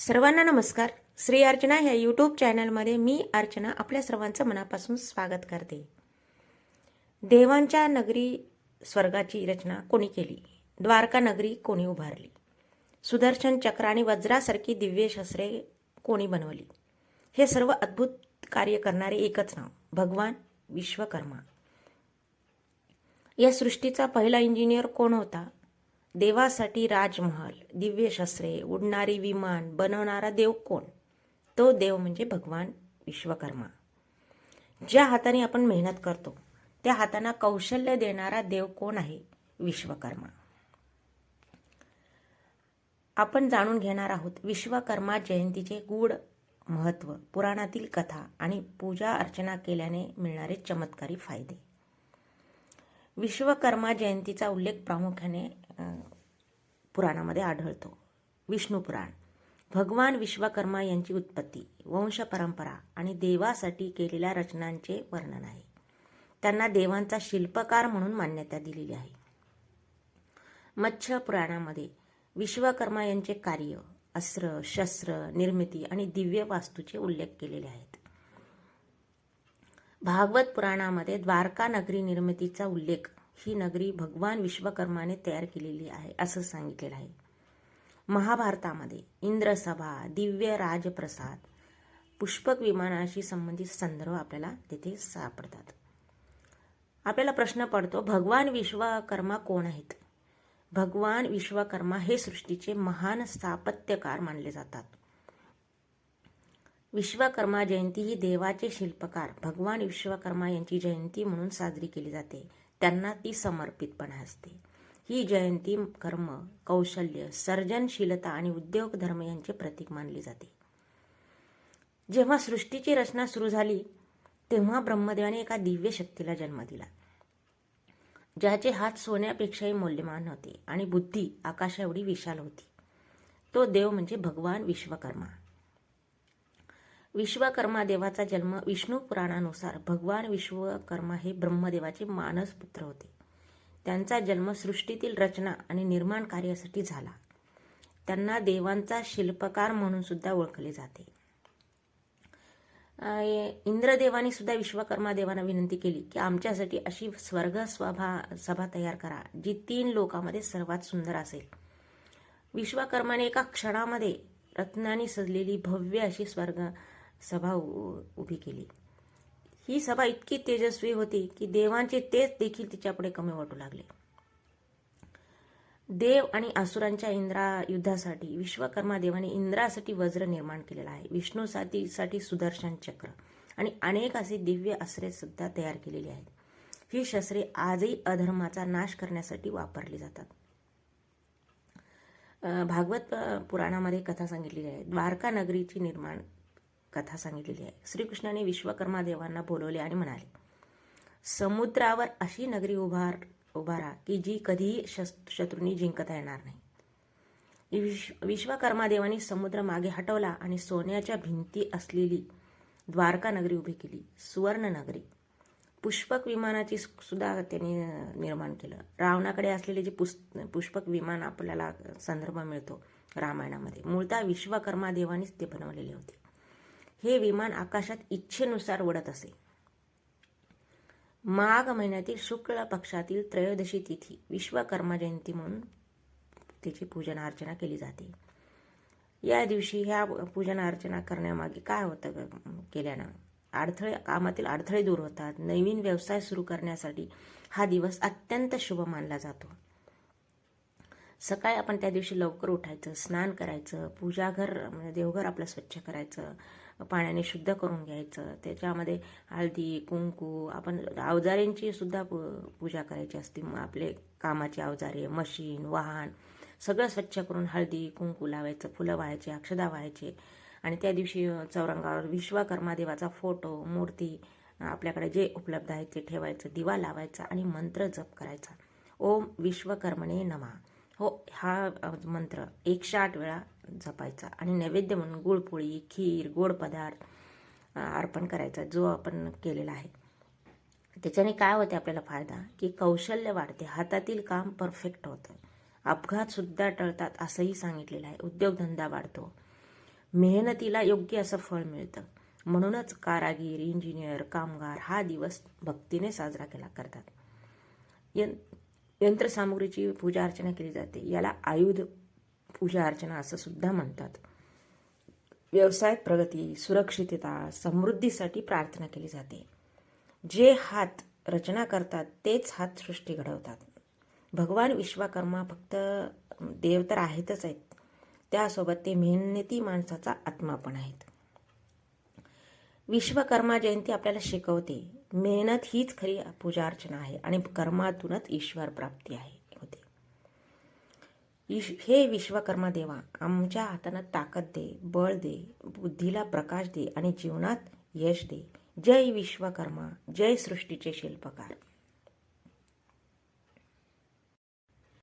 सर्वांना नमस्कार. श्री अर्चना ह्या यूट्यूब चॅनलमध्ये मी अर्चना आपल्या सर्वांचं मनापासून स्वागत करते. देवांच्या नगरी स्वर्गाची रचना कोणी केली? द्वारका नगरी कोणी उभारली? सुदर्शन चक्र आणि वज्रासारखी दिव्य शस्त्रे कोणी बनवली? हे सर्व अद्भुत कार्य करणारे एकच नाव भगवान विश्वकर्मा. या सृष्टीचा पहिला इंजिनियर कोण होता? देवासाठी राजमहल दिव्य शस्त्रे उडणारी विमान बनवणारा देव कोण? तो देव म्हणजे भगवान विश्वकर्मा. ज्या हाताने आपण मेहनत करतो त्या हातांना कौशल्य देणारा देव कोण आहे? विश्वकर्मा. आपण जाणून घेणार आहोत विश्वकर्मा जयंतीचे गूढ महत्त्व पुराणातील कथा आणि पूजा अर्चना केल्याने मिळणारे चमत्कारी फायदे. विश्वकर्मा जयंतीचा उल्लेख प्रामुख्याने पुराणामध्ये आढळतो. विष्णू पुराण. भगवान विश्वकर्मा यांची उत्पत्ती वंश परंपरा आणि देवासाठी केलेल्या रचनांचे वर्णन आहे. त्यांना देवांचा शिल्पकार म्हणून मान्यता दिलेली आहे. मत्स्य पुराणामध्ये विश्वकर्मा यांचे कार्य अस्त्र शस्त्र निर्मिती आणि दिव्य वास्तूचे उल्लेख केलेले आहेत. भागवत पुराणामध्ये द्वारका नगरी निर्मितीचा उल्लेख. ही नगरी भगवान विश्वकर्माने तयार केलेली आहे असं सांगितलेलं आहे. महाभारतामध्ये इंद्रसभा दिव्य राजप्रसाद पुष्पक विमानाशी संबंधित संदर्भ आपल्याला तिथे सापडतात. आपल्याला प्रश्न पडतो भगवान विश्वकर्मा कोण आहेत? भगवान विश्वकर्मा हे सृष्टीचे महान स्थापत्यकार मानले जातात. विश्वकर्मा जयंती ही देवाचे शिल्पकार भगवान विश्वकर्मा यांची जयंती म्हणून साजरी केली जाते. त्यांना ती समर्पितपणे असते. ही जयंती कर्म कौशल्य सर्जनशीलता आणि उद्योग धर्म यांचे प्रतीक मानली जाते. जेव्हा सृष्टीची रचना सुरू झाली तेव्हा ब्रह्मदेवाने एका दिव्य शक्तीला जन्म दिला ज्याचे हात सोन्यापेक्षाही मौल्यवान होते आणि बुद्धी आकाशा एवढी विशाल होती. तो देव म्हणजे भगवान विश्वकर्मा. विश्वकर्मा देवाचा जन्म विष्णू पुराणानुसार. भगवान विश्वकर्मा हे ब्रह्मदेवाचे मानस पुत्र होते. त्यांचा जन्म सृष्टीतील रचना आणि निर्माण कार्यासाठी झाला. त्यांना देवांचा शिल्पकार म्हणून सुद्धा ओळखले जाते. इंद्रदेवाने सुद्धा विश्वकर्मा देवांना विनंती केली की आमच्यासाठी अशी स्वर्ग स्वभा सभा तयार करा जी तीन लोकांमध्ये सर्वात सुंदर असेल. विश्वकर्माने एका क्षणामध्ये रत्नांनी सजलेली भव्य अशी स्वर्ग सभा उ- उभी केली. ही सभा इतकी तेजस्वी होती की देवांचे तेज देखील तिच्यापुढे कमी वाटू लागले. देव आणि असुरांच्या इंद्रा युद्धासाठी विश्वकर्मा देवाने इंद्रासाठी वज्र निर्माण केलेला आहे. विष्णूसाठी साठी सुदर्शन चक्र आणि अनेक असे दिव्य अस्त्रे सुद्धा तयार केलेली आहेत. ही शस्त्रे आजही अधर्माचा नाश करण्यासाठी वापरली जातात. भागवत पुराणामध्ये कथा सांगितलेली आहे. द्वारका नगरीची निर्माण कथा सांगितलेली आहे. श्रीकृष्णाने विश्वकर्मा देवांना बोलवले आणि म्हणाले समुद्रावर अशी नगरी उभार उभारा की जी कधीही शत्रूंनी जिंकता येणार नाही. विश्व विश्वकर्मा देवाने समुद्र मागे हटवला आणि सोन्याच्या भिंती असलेली द्वारका नगरी उभी केली सुवर्ण नगरी. पुष्पक विमानाची सुद्धा त्यांनी निर्माण केलं. रावणाकडे असलेले जे पुस् पुष्पक विमान आपल्याला संदर्भ मिळतो रामायणामध्ये. मूळतः विश्वकर्मा देवानेच ते बनवलेले होते. हे विमान आकाशात इच्छेनुसार उडत असे. माघ महिन्यातील शुक्ल पक्षातील त्रयोदशी तिथी विश्वकर्मा जयंती म्हणून तिची पूजन अर्चना केली जाते. या दिवशी ह्या पूजन अर्चना करण्यामागे काय होतं ग- केल्यानं? अडथळे कामातील अडथळे दूर होतात. नवीन व्यवसाय सुरू करण्यासाठी हा दिवस अत्यंत शुभ मानला जातो. सकाळी आपण त्या दिवशी लवकर उठायचं स्नान करायचं पूजाघर म्हणजे देवघर आपलं स्वच्छ करायचं पाण्याने शुद्ध करून घ्यायचं त्याच्यामध्ये हळदी कुंकू आपण अवजारेंची सुद्धा पू- पूजा करायची असते. मग आपले कामाचे अवजारे मशीन वाहन सगळं स्वच्छ करून हळदी कुंकू लावायचं फुलं व्हायचे अक्षदा व्हायचे आणि त्या दिवशी चौरंगावर विश्वकर्मा देवाचा फोटो मूर्ती आपल्याकडे जे उपलब्ध आहे ते ठेवायचं दिवा लावायचा आणि मंत्र जप करायचा. ओम विश्वकर्मणे नमा. हो हा मंत्र एकशे आठ वेळा जपायचा आणि नैवेद्य म्हणून गुळपोळी खीर गोड पदार्थ अर्पण करायचा जो आपण केलेला आहे. त्याच्याने काय होते आपल्याला फायदा? की कौशल्य वाढते हातातील काम परफेक्ट होतं. अपघातसुद्धा टळतात असंही सांगितलेलं आहे. उद्योगधंदा वाढतो. मेहनतीला योग्य असं फळ मिळतं. म्हणूनच कारागीर इंजिनियर कामगार हा दिवस भक्तीने साजरा केला करतात. यंत्रसामुग्रीची पूजा अर्चना केली जाते. याला आयुध पूजा अर्चना असं सुद्धा म्हणतात. व्यवसायात प्रगती सुरक्षितता समृद्धीसाठी प्रार्थना केली जाते. जे हात रचना करतात तेच हात सृष्टी घडवतात. भगवान विश्वकर्मा फक्त देव तर आहेतच आहेत. त्यासोबत ते मेहनती माणसाचा आत्मा पण आहेत. विश्वकर्मा जयंती आपल्याला शिकवते. मेहनत हीच खरी पूजा अर्चना आहे आणि कर्मातूनच ईश्वर प्राप्ती आहे होते. ईश हे विश्वकर्मा देवा आमच्या हातानं ताकद दे बळ दे बुद्धीला प्रकाश दे आणि जीवनात यश दे. जय विश्वकर्मा जय सृष्टीचे शिल्पकार.